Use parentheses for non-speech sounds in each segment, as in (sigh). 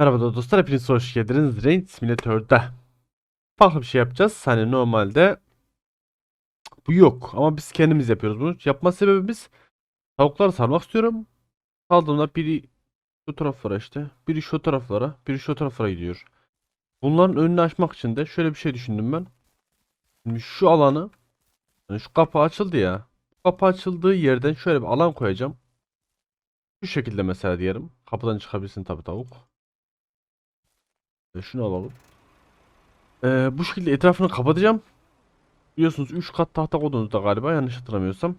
Merhaba dostlar, hepiniz hoş geldiniz. Rain Simulator'da farklı bir şey yapacağız. Hani normalde bu yok ama biz kendimiz yapıyoruz bunu. Yapma sebebimiz tavukları sarmak istiyorum. Saldığımda biri şu taraflara işte, biri şu taraflara, biri şu taraflara gidiyor. Bunların önünü açmak için de şöyle bir şey düşündüm ben. Şimdi şu alanı, hani şu kapı açıldı ya. Kapı açıldığı yerden şöyle bir alan koyacağım. Şu şekilde mesela diyelim. Kapıdan çıkabilsin tabii tavuk. Ve şunu alalım. Ee, bu şekilde etrafını kapatacağım. Biliyorsunuz 3 kat tahta koydunuzda galiba yanlış hatırlamıyorsam.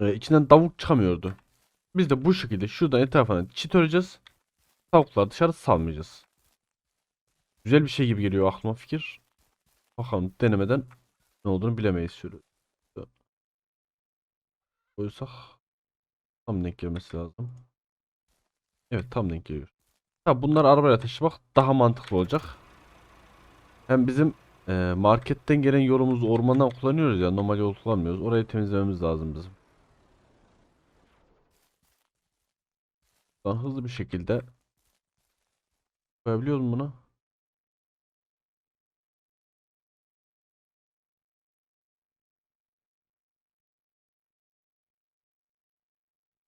Ee, içinden tavuk çıkamıyordu. Biz de bu şekilde şuradan etrafına çit öreceğiz. Tavukları dışarı salmayacağız. Güzel bir şey gibi geliyor aklıma fikir. Bakalım denemeden ne olduğunu bilemeyiz şöyle. Koysak tam denk gelmesi lazım. Evet tam denk geliyor. Ha, bunları arabayla taşımak daha mantıklı olacak. Hem bizim e, marketten gelen yolumuzu ormandan kullanıyoruz ya normal yol kullanmıyoruz. Orayı temizlememiz lazım bizim. Daha hızlı bir şekilde koyabiliyor muyum bunu?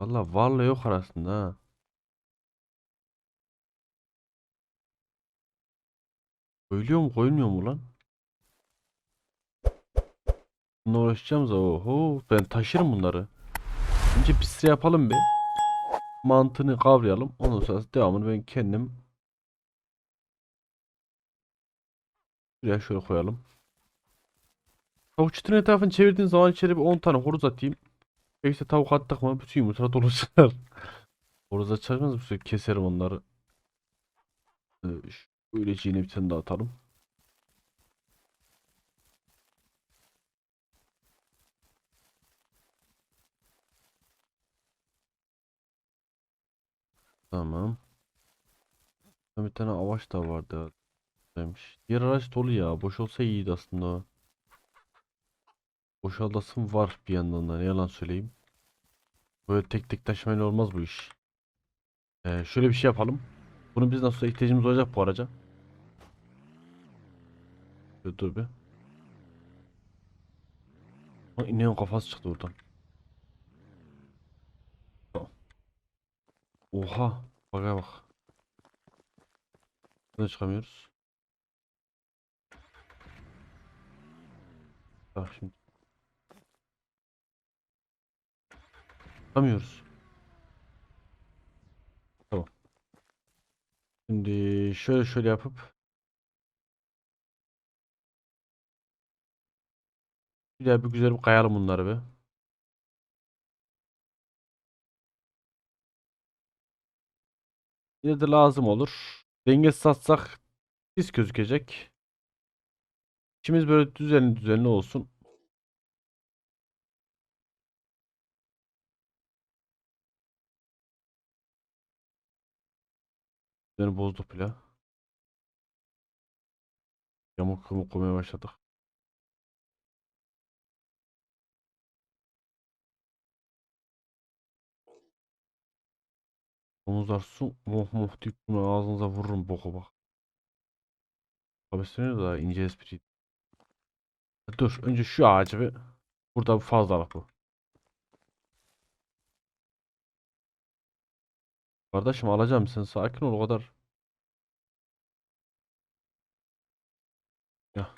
Valla varla yok arasında ha. Koyuluyor mu koyulmuyor mu lan? Bununla uğraşacağımız oho ben taşırım bunları. Önce sıra yapalım bir. Mantığını kavrayalım. Ondan sonra devamını ben kendim Şuraya şöyle koyalım. Tavuk çıtırın etrafını çevirdiğin zaman içeri bir 10 tane horoz atayım. İşte tavuk attık mı bütün yumurtalar dolaşır. (laughs) Horoz açarmaz mı? Keserim onları. Böylece yine bir tane daha atalım. Tamam. Bir tane avaç da vardı. Demiş. Diğer araç dolu ya. Boş olsa iyiydi aslında. Boşaldasım var bir yandan da ne yalan söyleyeyim. Böyle tek tek taşımayla olmaz bu iş. Ee, şöyle bir şey yapalım. Bunu biz nasıl ihtiyacımız olacak bu araca. Dur, dur bir. Ha, ineğin kafası çıktı oradan. Oha. Baka bak. Buradan çıkamıyoruz. Bak şimdi. Çıkamıyoruz. Tamam. Şimdi şöyle şöyle yapıp bir bir güzel bir kayalım bunları be. Yine de lazım olur. Denge satsak pis gözükecek. İçimiz böyle düzenli düzenli olsun. Beni bozduk bile. Yamuk yumuk koymaya başladık. Omuzlar su moh moh deyip bunu ağzınıza vururum boku bak. Kabesteniyor da ince espri. Dur önce şu ağacı bir. Burada fazlalık bu. Kardeşim alacağım sen sakin ol o kadar. Ya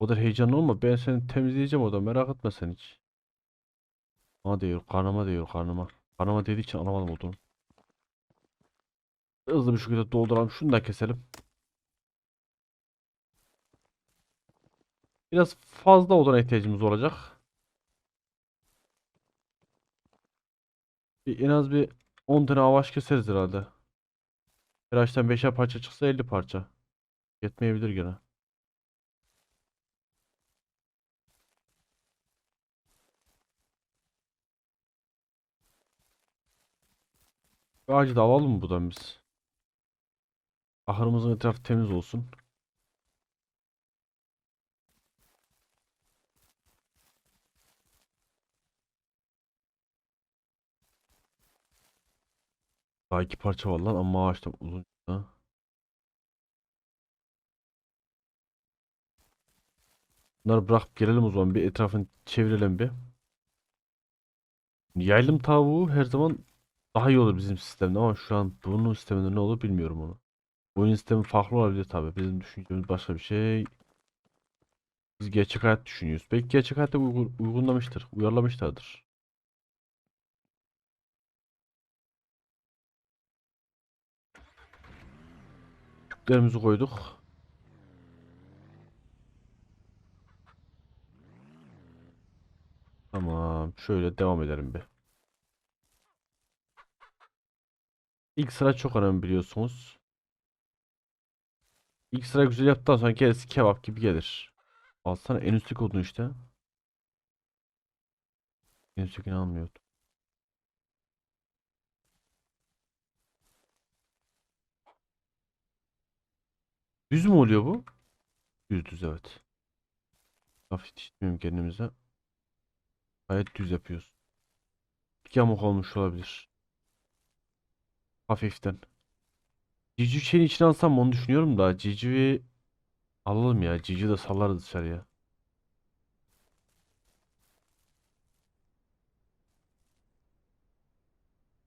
o kadar heyecanlı olma ben seni temizleyeceğim orada merak etme sen hiç. Bana diyor karnıma diyor karnıma. Karnıma dediği için anlamadım olduğunu. Hızlı bir şekilde dolduralım şunu da keselim. Biraz fazla odana ihtiyacımız olacak. Bir, en az bir 10 tane avaç keseriz herhalde. Her ağaçtan 5'er parça çıksa 50 parça. Yetmeyebilir gene. Ağacı da alalım mı buradan biz? Ahırımızın etrafı temiz olsun. Daha iki parça var lan ama ağaçtan uzun. Ha. Bunları bırakıp gelelim o zaman bir etrafını çevirelim bir. Yaylım tavuğu her zaman daha iyi olur bizim sistemde ama şu an bunun sisteminde ne olur bilmiyorum onu. Oyun sistemi farklı olabilir tabii. Bizim düşüncemiz başka bir şey. Biz gerçek hayat düşünüyoruz. Belki gerçek hayatta uygun, uygunlamıştır, uyarlamışlardır. Yüklerimizi koyduk. Tamam, şöyle devam edelim bir. İlk sıra çok önemli biliyorsunuz. İlk sıra güzel yaptıktan sonra gerisi kebap gibi gelir. Alsana en üstteki odun işte. En üsttekini almıyordum. Düz mü oluyor bu? Düz düz evet. Laf yetiştirmiyorum kendimize. Gayet düz yapıyoruz. Bir yamuk olmuş olabilir. Hafiften. Cici şeyin içine alsam onu düşünüyorum da Cici'yi alalım ya. Cici de salarız dışarıya.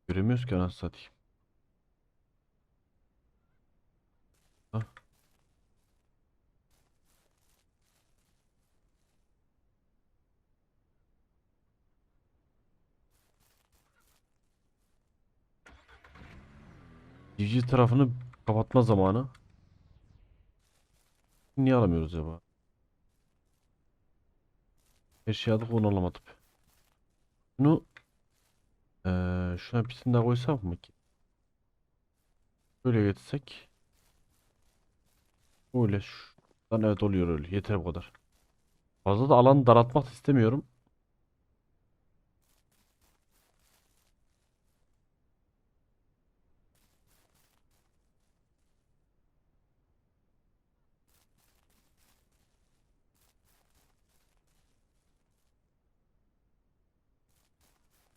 Göremiyoruz ki anasını satayım. Cici tarafını kapatma zamanı. Niye alamıyoruz acaba? Her şeyi aldık onu alamadık. Bunu eee şuna bir tane daha koysam mı ki? Böyle getirsek. Öyle şuradan evet oluyor öyle. Yeter bu kadar. Fazla da alanı daraltmak istemiyorum.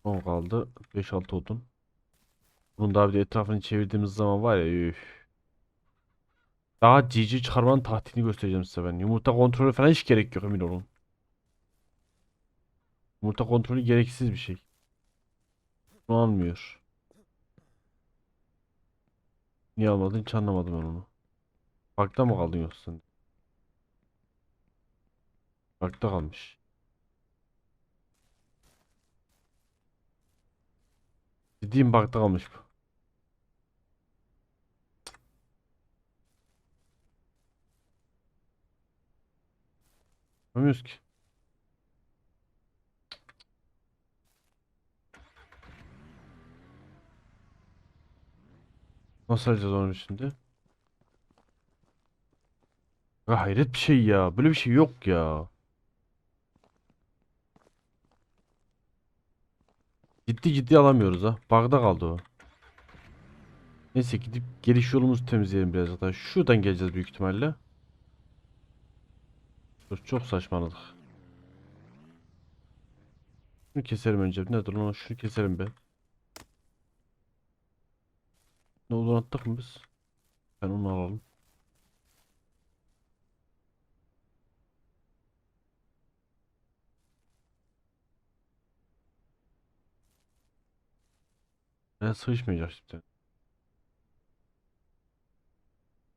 On kaldı. 5-6 odun. Bunun daha bir etrafını çevirdiğimiz zaman var ya üf. Daha cici çıkarmanın tahtini göstereceğim size ben. Yumurta kontrolü falan hiç gerek yok emin olun. Yumurta kontrolü gereksiz bir şey. Bunu almıyor. Niye almadın hiç anlamadım ben onu. Farkta mı kaldın yoksa? Farkta kalmış. Ciddiyim bakta kalmış bu. Yapamıyoruz ki. Nasıl alacağız onu şimdi? Ya hayret bir şey ya. Böyle bir şey yok ya. Ciddi ciddi alamıyoruz ha. Bug'da kaldı o. Neyse gidip geliş yolumuzu temizleyelim biraz zaten. Şuradan geleceğiz büyük ihtimalle. Dur çok saçmaladık. Şunu keselim önce. Nedir lan? Şunu keselim be. Ne olur attık mı biz? Ben onu alalım. Ben sıkışmayacak şimdi.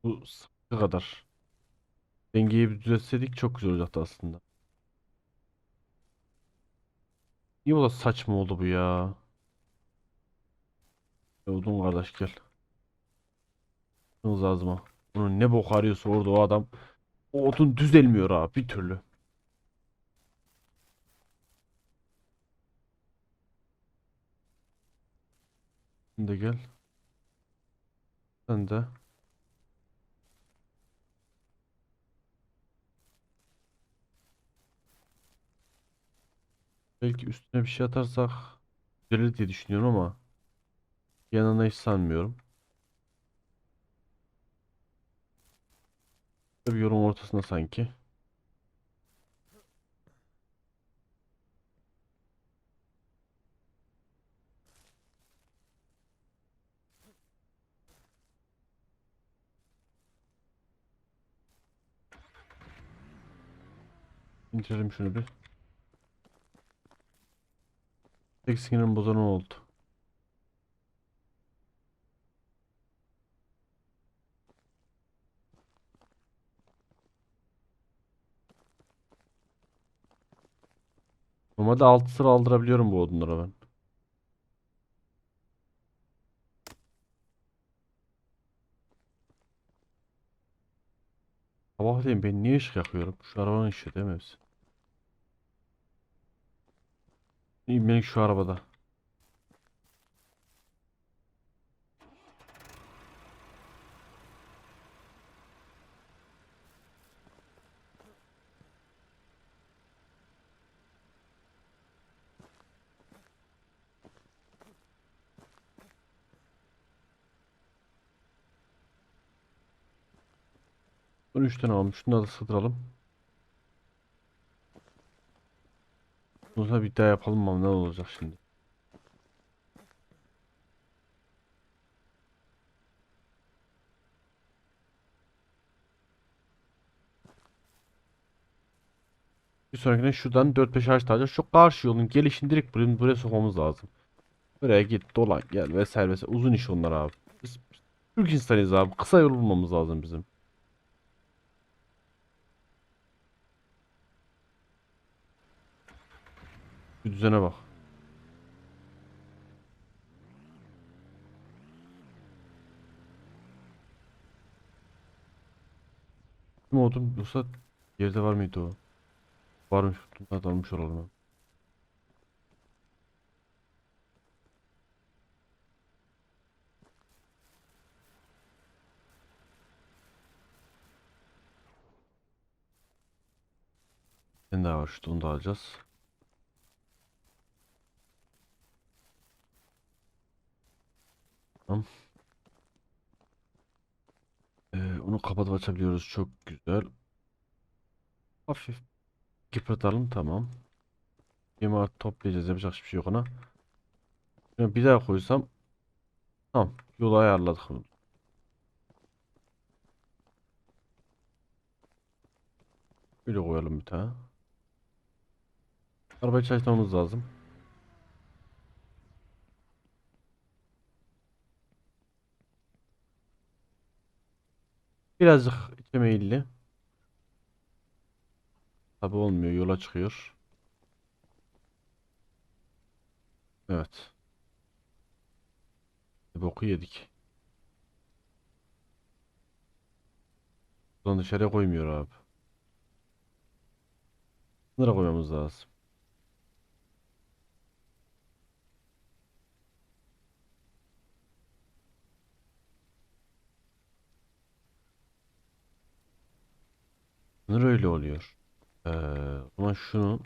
Bu sıkı kadar. Dengeyi bir düzeltseydik çok güzel olacaktı aslında. Niye bu da saçma oldu bu ya? Odun kardeş gel. Hız azma. Bunun ne bok arıyorsa orada o adam. O odun düzelmiyor abi bir türlü. Sen de gel. Sen de. Belki üstüne bir şey atarsak düzelir diye düşünüyorum ama yanına hiç sanmıyorum. Bir yorum ortasında sanki. İndirelim şunu bir. Tek sinirim bozanı oldu. Normalde 6 sıra aldırabiliyorum bu odunlara ben. Sabahleyin ben niye ışık yakıyorum? Şu arabanın ışığı değil mi hepsi? İbnelik şu arabada. Bunu 3 tane almış. Şunu da sığdıralım. Bunu bir daha yapalım ama ne olacak şimdi? Bir sonrakine şuradan 4-5 ağaç alacağız. Şu karşı yolun gelişini direkt buraya, buraya sokmamız lazım. Buraya git dolan gel vesaire vesaire. Uzun iş onlar abi. Biz Türk insanıyız abi. Kısa yol bulmamız lazım bizim. Bir düzene bak. Kim oldum yoksa yerde var mıydı o? Varmış. Bunlar dalmış olalım. abi. Daha var şurada onu da alacağız. Tamam. Ee, onu kapatıp açabiliyoruz. Çok güzel. Hafif yıpratalım. Tamam. Yemağı toplayacağız. Yapacak hiçbir şey yok ona. Şuna bir daha koysam. Tamam. Yolu ayarladık. Böyle koyalım bir tane. Arabayı çalıştırmamız lazım. Birazcık içe meyilli. Tabi olmuyor. Yola çıkıyor. Evet. Bir boku yedik. Buradan dışarıya koymuyor abi. Sınıra koymamız lazım. Sınır öyle oluyor. Ee, o zaman şunu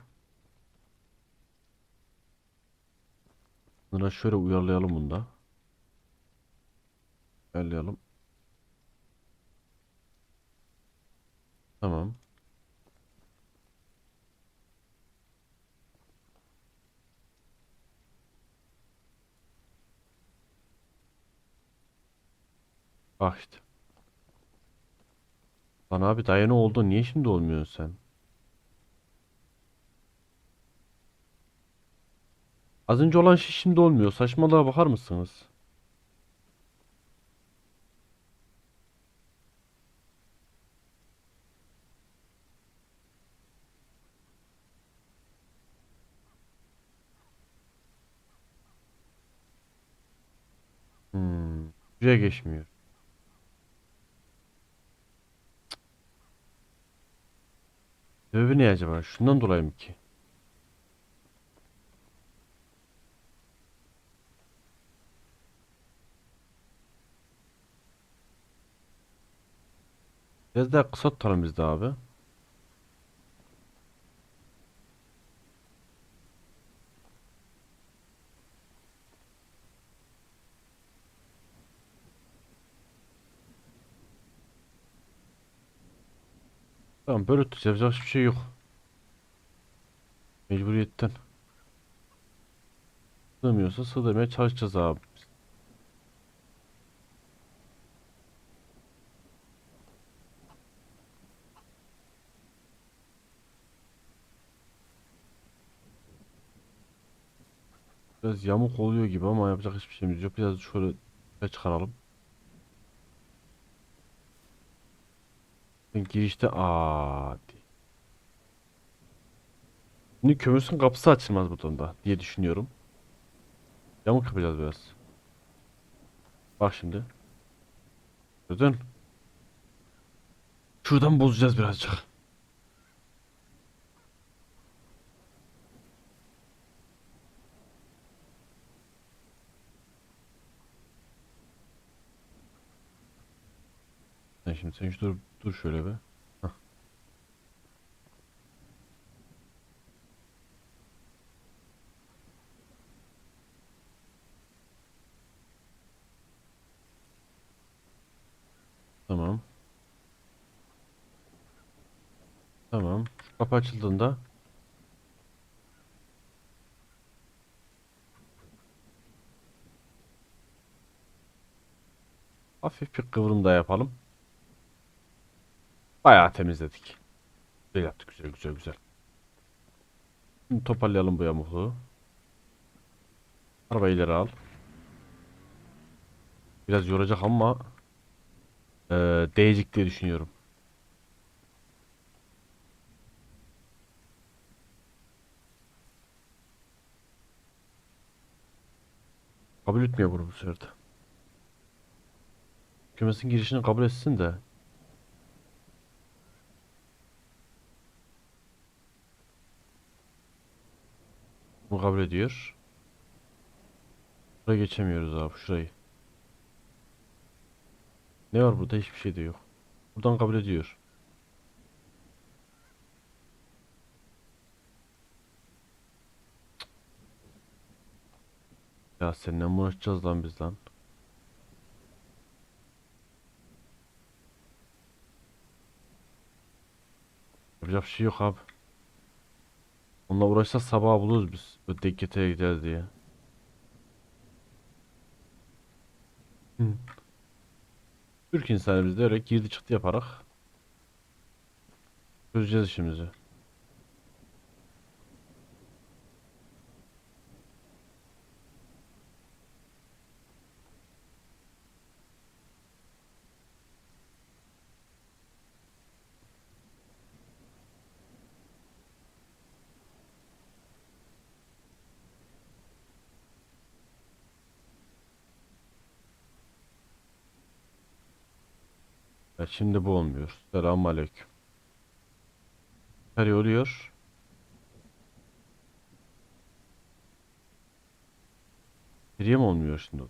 sınıra şöyle uyarlayalım bunda. Uyarlayalım. Tamam. Bak işte. Lan abi daha yeni oldu. Niye şimdi olmuyorsun sen? Az önce olan şey şimdi olmuyor. Saçmalığa bakar mısınız? Hmm. Buraya geçmiyor. Sebebi ne acaba? Şundan dolayı mı ki? Biraz daha kısa tutalım biz de abi. Tamam böyle tutacağız. Yapacak hiçbir şey yok. Mecburiyetten. Sığmıyorsa sığdırmaya çalışacağız abi. Biraz yamuk oluyor gibi ama yapacak hiçbir şeyimiz yok. Biraz şöyle çıkaralım. Girişte aa. Şimdi kömürsün kapısı açılmaz buradan da diye düşünüyorum. Yamuk yapacağız biraz. Bak şimdi. Gördün? Şuradan bozacağız birazcık. Şimdi sen şu dur, dur şöyle be. Tamam. Tamam. Şu kapı açıldığında hafif bir kıvrım da yapalım. Bayağı temizledik. Güzel yaptık. Güzel güzel güzel. Şimdi toparlayalım bu yamukluğu. Arabayı ileri al. Biraz yoracak ama eee değecek diye düşünüyorum. Kabul etmiyor bunu bu sefer de. Kümesin girişini kabul etsin de. Bu kabul ediyor. Buraya geçemiyoruz abi şurayı. Ne var burada? Hiçbir şey de yok. Buradan kabul ediyor. Ya seninle mi uğraşacağız lan biz lan? Yapacak bir şey yok abi. Onunla uğraşsa sabah buluruz biz. Öteki keteye gideceğiz diye. Türk insanı biz de öyle girdi çıktı yaparak çözeceğiz işimizi. Şimdi bu olmuyor. Selamünaleyküm. Her oluyor. Geriye mi olmuyor şimdi?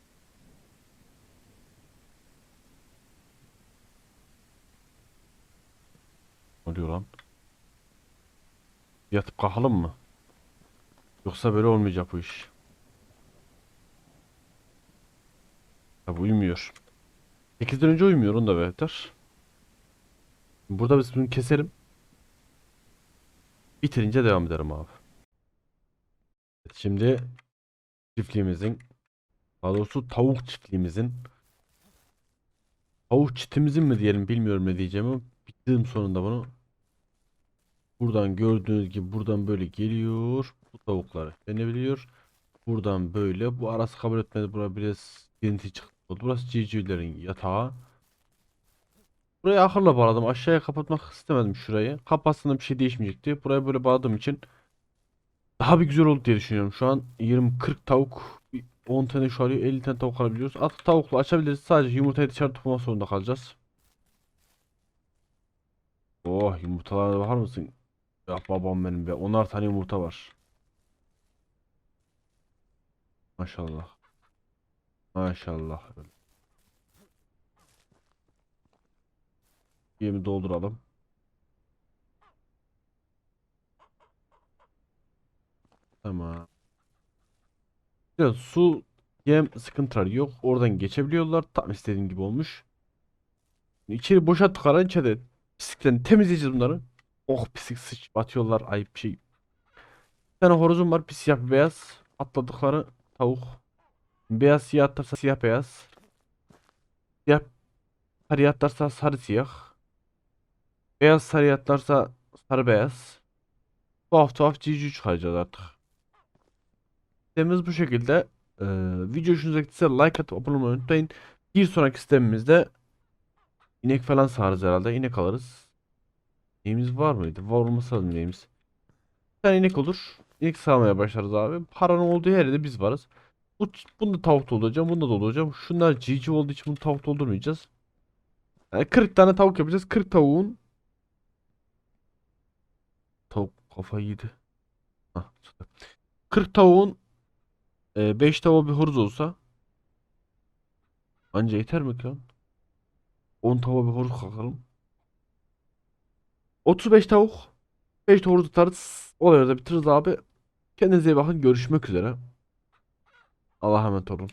Ne oluyor lan? Yatıp kalkalım mı? Yoksa böyle olmayacak bu iş. Ya bu uyumuyor. 8'den önce uyumuyor onu da beter. Burada biz bunu keselim. Bitirince devam ederim abi. Şimdi çiftliğimizin daha doğrusu tavuk çiftliğimizin tavuk çitimizin mi diyelim bilmiyorum ne diyeceğimi. Bitirdim sonunda bunu. Buradan gördüğünüz gibi buradan böyle geliyor. Bu tavuklar denebiliyor. Buradan böyle. Bu arası kabul etmedi. Buraya biraz girinti çıktı. Burası civcivlerin yatağı. Burayı ahırla bağladım. Aşağıya kapatmak istemedim şurayı. Kapatsın bir şey değişmeyecekti. Buraya böyle bağladığım için daha bir güzel oldu diye düşünüyorum. Şu an 20-40 tavuk, bir 10 tane şu alıyor, 50 tane tavuk alabiliyoruz. Artık tavukla açabiliriz. Sadece yumurtayı dışarı tutmak zorunda kalacağız. Oh yumurtalara bakar mısın? Ya babam benim be. Onar tane yumurta var. Maşallah. Maşallah. Yemi dolduralım. Tamam. Ya su yem sıkıntıları yok. Oradan geçebiliyorlar. Tam istediğim gibi olmuş. İçeri boşalttık içeride pisliklerini temizleyeceğiz bunları. Oh pislik sıç batıyorlar ayıp şey. Bir tane horozum var pis siyah beyaz. Atladıkları tavuk. Beyaz siyah atlarsa siyah beyaz. Siyah sarı atlarsa sarı siyah. Beyaz sarı atlarsa sarı beyaz. Tuhaf tuhaf civciv çıkaracağız artık. Sistemimiz bu şekilde. Ee, video hoşunuza gittiyse like atıp abone olmayı unutmayın. Bir sonraki sistemimizde inek falan sağarız herhalde. İnek alırız. Neyimiz var mıydı? Var olması lazım neyimiz. Bir tane inek olur. İnek sağmaya başlarız abi. Paranın olduğu yerde biz varız. Bu, bunu da tavuk dolduracağım. Bunu da dolduracağım. Şunlar cici olduğu için bunu tavuk doldurmayacağız. Yani 40 tane tavuk yapacağız. 40 tavuğun Tavuk kafayı yedi. Hah, süper. 40 tavuğun 5 tavuğa bir horoz olsa anca yeter mi lan? 10 tavuğa bir horoz kakalım. 35 tavuk 5 de horoz tutarız. Olayı da bitiririz abi. Kendinize iyi bakın. Görüşmek üzere. Allah'a emanet olun.